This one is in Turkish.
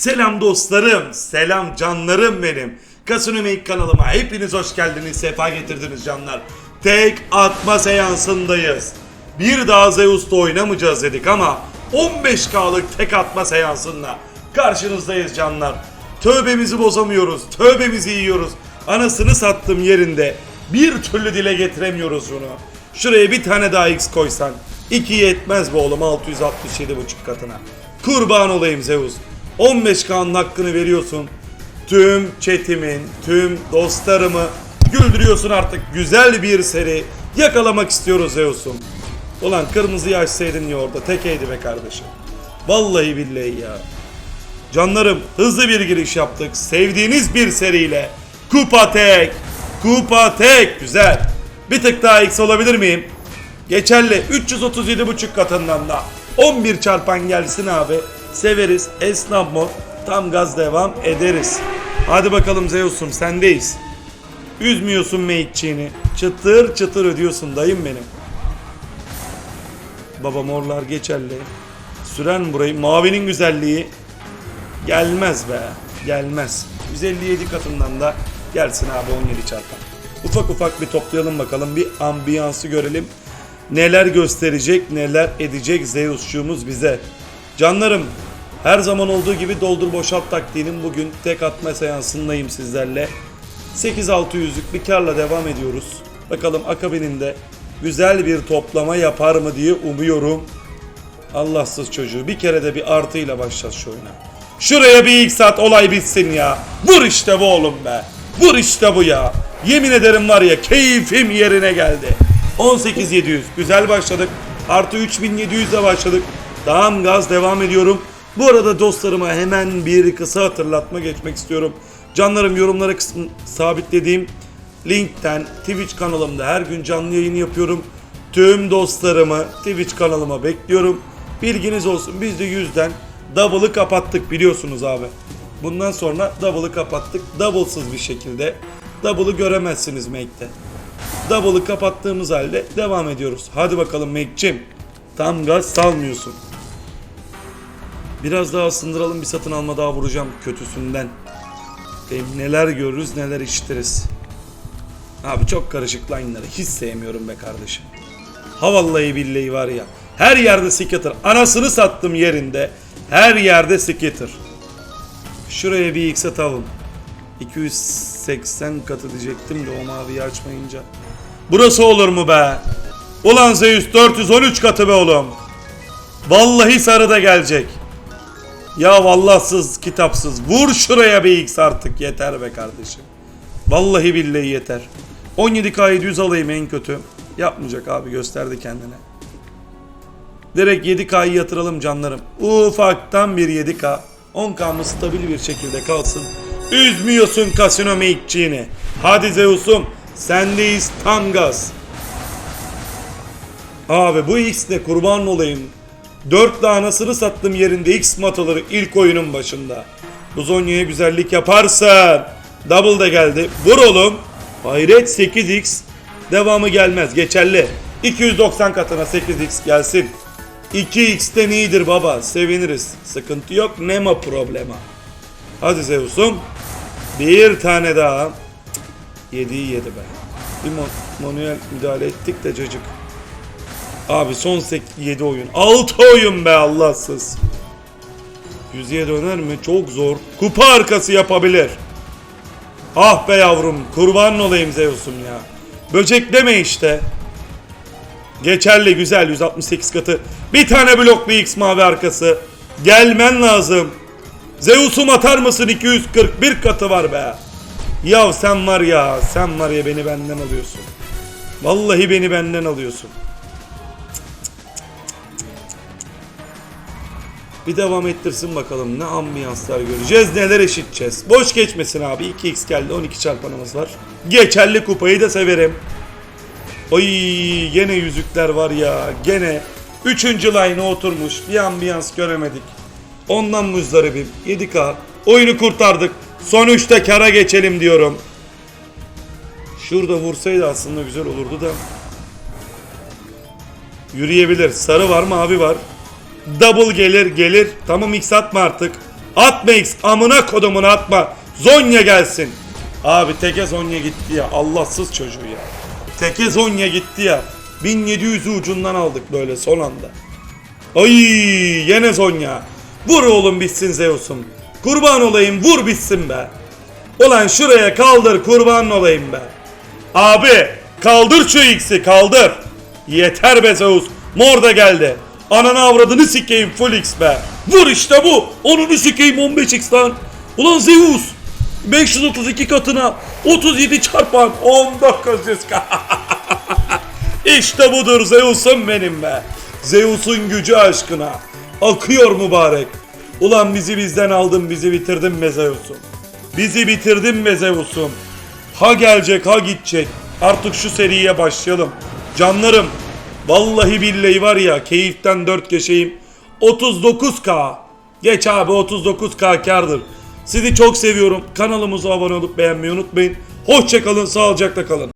Selam dostlarım, selam canlarım benim. Kasino Make kanalıma hepiniz hoş geldiniz, sefa getirdiniz canlar. Tek atma seansındayız. Bir daha Zeus'ta oynamayacağız dedik ama 15K'lık tek atma seansında karşınızdayız canlar. Tövbemizi bozamıyoruz, tövbemizi yiyoruz. Anasını sattım yerinde. Bir türlü dile getiremiyoruz bunu. Şuraya bir tane daha X koysan. 2 yetmez bu oğlum 667,5 katına. Kurban olayım Zeus. 15K'nın hakkını veriyorsun. Tüm chat'imin, tüm dostlarımı güldürüyorsun artık. Güzel bir seri yakalamak istiyoruz Zeus'um. Ulan kırmızıyı açsaydın ya orada tekeydi be kardeşim. Vallahi billahi ya. Canlarım hızlı bir giriş yaptık. Sevdiğiniz bir seriyle. Kupa tek. Kupa tek. Güzel. Bir tık daha X olabilir miyim? Geçerli. 337,5 katından da 11 çarpan gelsin abi. Severiz. Esnaf mod. Tam gaz devam ederiz. Hadi bakalım Zeus'um sendeyiz. Üzmüyorsun mate'ciğini. Çıtır çıtır ödüyorsun dayım benim. Baba morlar geçerli. Süren burayı. Mavinin güzelliği. Gelmez be. Gelmez. 157 katından da gelsin abi 17 çarpan. Ufak ufak bir toplayalım bakalım. Bir ambiyansı görelim. Neler gösterecek, neler edecek Zeus'çuğumuz bize. Canlarım, her zaman olduğu gibi doldur boşalt taktiğinin bugün tek atma seansındayım sizlerle. 8-600'lük bir karla devam ediyoruz. Bakalım akabininde güzel bir toplama yapar mı diye umuyorum. Allahsız çocuğu bir kere de bir artıyla başlayacağız şu oyuna. Şuraya bir ilk saat olay bitsin ya. Vur işte bu oğlum be. Vur işte bu ya. Yemin ederim var ya keyfim yerine geldi. 18700 güzel başladık. Artı 3700 de başladık. Tamam gaz devam ediyorum. Bu arada dostlarıma hemen bir kısa hatırlatma geçmek istiyorum. Canlarım yorumlara kısmı sabitlediğim linkten Twitch kanalımda her gün canlı yayın yapıyorum. Tüm dostlarımı Twitch kanalıma bekliyorum. Bilginiz olsun biz de yüzden double'ı kapattık biliyorsunuz abi. Bundan sonra double'ı kapattık. Double'sız bir şekilde. Double'ı göremezsiniz Make'te. Double'ı kapattığımız halde devam ediyoruz. Hadi bakalım Make'cim. Tam gaz salmıyorsun. Biraz daha ısındıralım bir satın alma daha vuracağım kötüsünden. Benim neler görürüz neler işitiriz. Abi çok karışık line'ları hiç sevmiyorum be kardeşim. Ha vallahi billahi var ya. Her yerde skitter. Anasını sattım yerinde. Her yerde skitter. Şuraya bir x atalım. 280 katı diyecektim de o maviyi açmayınca. Burası olur mu be? Ulan Zeus 413 katı be oğlum. Vallahi sarı da gelecek. Ya vallahsız kitapsız. Vur şuraya bir x artık yeter be kardeşim. Vallahi billahi yeter. 17K 700 alayım en kötü. Yapmayacak abi gösterdi kendine. Direkt 7K'yı yatıralım canlarım. Ufaktan bir 7K. 10K'mız stabil bir şekilde kalsın. Üzmüyorsun kasino make'ciğini. Hadi Zeus'um sendeyiz tam gaz. Abi bu X ne kurban olayım. 4 anasını sattım yerinde X mataları ilk oyunun başında. Bu Zonya'ya güzellik yaparsan. Double da geldi. Vur oğlum. Hayret 8X. Devamı gelmez. Geçerli. 290 katına 8X gelsin. 2X'ten iyidir baba. Seviniriz. Sıkıntı yok. Nema problema. Hadi Zeus'um. Bir tane daha. 7'yi yedi be. Bir mon- manuel müdahale ettik de cacık. Abi son 7 oyun. 6 oyun be Allahsız. Yüzeye döner mi? Çok zor. Kupa arkası yapabilir. Ah be yavrum. Kurban olayım Zeus'um ya. Böcek deme işte. Geçerli güzel 168 katı. Bir tane bloklu X mavi arkası. Gelmen lazım. Zeus'um atar mısın 241 katı var be. Ya sen var ya sen var ya beni benden alıyorsun. Vallahi beni benden alıyorsun. Bir devam ettirsin bakalım ne ambiyanslar göreceğiz neler eşiteceğiz. Boş geçmesin abi 2x geldi 12 çarpanımız var. Geçerli kupayı da severim. Oy gene yüzükler var ya gene. Üçüncü line'a oturmuş bir ambiyans göremedik. Ondan muzdaribim 7k oyunu kurtardık. Son 3'te kara geçelim diyorum. Şurada vursaydı aslında güzel olurdu da. Yürüyebilir. Sarı var mavi var. Double gelir gelir. Tamam x atma artık. Atma X amına kodumunu atma. Zonya gelsin. Abi teke Zonya gitti ya. Allahsız çocuğu ya. Teke Zonya gitti ya. 1700'ü ucundan aldık böyle son anda. Ay yine Zonya. Vur oğlum bitsin Zeus'um. Kurban olayım vur bitsin be. Ulan şuraya kaldır kurban olayım be. Abi kaldır şu X'i kaldır. Yeter be Zeus. Mor da geldi. Ananı avradını sikeyim full X be. Vur işte bu. Onunu sikeyim 15X lan. Ulan Zeus. 532 katına 37 çarpan 1900k. İşte budur Zeus'um benim be. Zeus'un gücü aşkına. Akıyor mübarek. Ulan bizi bizden aldın bizi bitirdin be Zeus'um. Bizi bitirdin be Zeus'um. Ha gelecek ha gidecek. Artık şu seriye başlayalım. Canlarım. Vallahi billahi var ya keyiften dört geçeyim. 39k. Geç abi 39k kardır. Sizi çok seviyorum. Kanalımıza abone olup beğenmeyi unutmayın. Hoşçakalın, sağlıcakla kalın.